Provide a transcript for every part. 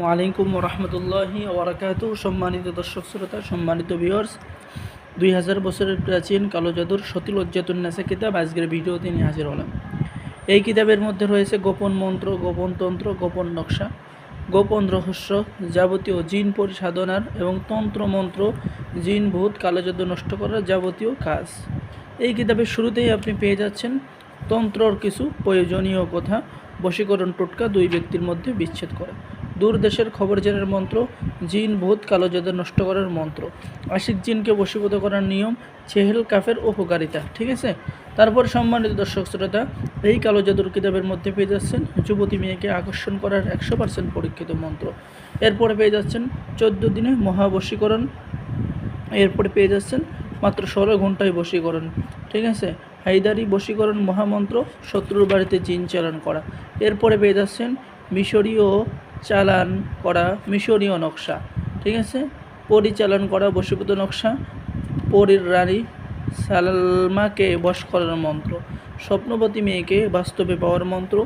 ওয়ালাইকুম রহমতুল্লাহি ওবরাকাতু। সম্মানিত দর্শক শ্রোতা, সম্মানিত ভিউয়ার্স দুই হাজার বছরের প্রাচীন কালো জাদুর সতিল উজ্জাতুন্নাসা কিতাব আজকের ভিডিওতে নিয়ে হাজির হলাম। এই কিতাবের মধ্যে রয়েছে গোপন মন্ত্র, গোপন তন্ত্র, গোপন নকশা, গোপন রহস্য যাবতীয় জিন পরিসাধনার এবং তন্ত্র মন্ত্র, জিন ভূত, কালো জাদু নষ্ট করার যাবতীয় কাজ। এই কিতাবের শুরুতেই আপনি পেয়ে যাচ্ছেন তন্ত্রর কিছু প্রয়োজনীয় কথা। বশীকরণ টোটকা দুই ব্যক্তির মধ্যে বিচ্ছেদ করা। দূর দেশের খবর জেনের মন্ত্র, জিন ভূত কালো জাদু নষ্ট করার মন্ত্র। আশিক জিনকে বশীভূত করার নিয়ম, চেহেল, কাফের উপকারিতা, ঠিক আছে? তারপর সম্মানিত দর্শক শ্রোতা, এই কালো জাদুর কিতাবের মধ্যে পেয়ে যাচ্ছেন যুবতী মেয়েকে আকর্ষণ করার একশো পার্সেন্ট পরীক্ষিত মন্ত্র। এরপরে পেয়ে যাচ্ছেন চোদ্দ দিনে মহাবশীকরণ। এরপরে পেয়ে যাচ্ছেন মাত্র ষোলো ঘন্টায় বশীকরণ, ঠিক আছে? হাইদারি বশীকরণ মহামন্ত্র, শত্রুর বাড়িতে জিন চালান করা। এরপরে পেয়ে যাচ্ছেন মিশরীয় চালান করা মিশরীয় নকশা, ঠিক আছে? পরিচালন করা বশীভূত নকশা, পরীর রানী সালমাকে বশ করার মন্ত্র, স্বপ্নবতী মেয়েকে বাস্তবে পাওয়ার মন্ত্র।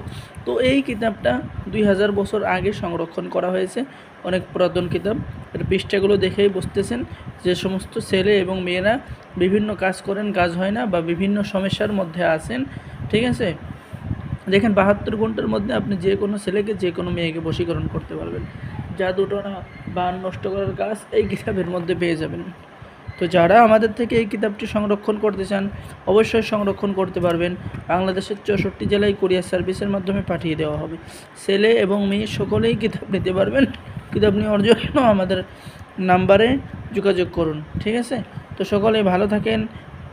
তো এই কিতাবটা দুই হাজার বছর আগে সংরক্ষণ করা হয়েছে, অনেক পুরাতন কিতাব। এর পৃষ্ঠাগুলো দেখেই বুঝতেছেন যে সমস্ত ছেলে এবং মেয়েরা বিভিন্ন কাজ করেন, কাজ হয় না বা বিভিন্ন সমস্যার মধ্যে আছেন, ঠিক আছে? দেখেন বাহাত্তর ঘণ্টার মধ্যে আপনি যে কোনো ছেলেকে যে কোনো মেয়েকে বশীকরণ করতে পারবেন। যা জাদুটনা বা নষ্ট করার কাজ এই কিতাবের মধ্যে পেয়ে যাবেন। তো যারা আমাদের থেকে এই কিতাবটি সংরক্ষণ করতে চান, অবশ্যই সংরক্ষণ করতে পারবেন। বাংলাদেশের চৌষট্টি জেলায় কুরিয়ার সার্ভিসের মাধ্যমে পাঠিয়ে দেওয়া হবে। ছেলে এবং মেয়ে সকলেই কিতাব নিতে পারবেন। কিতাব নেওয়ার জন্য আমাদের নাম্বারে যোগাযোগ করুন, ঠিক আছে? তো সকলে ভালো থাকেন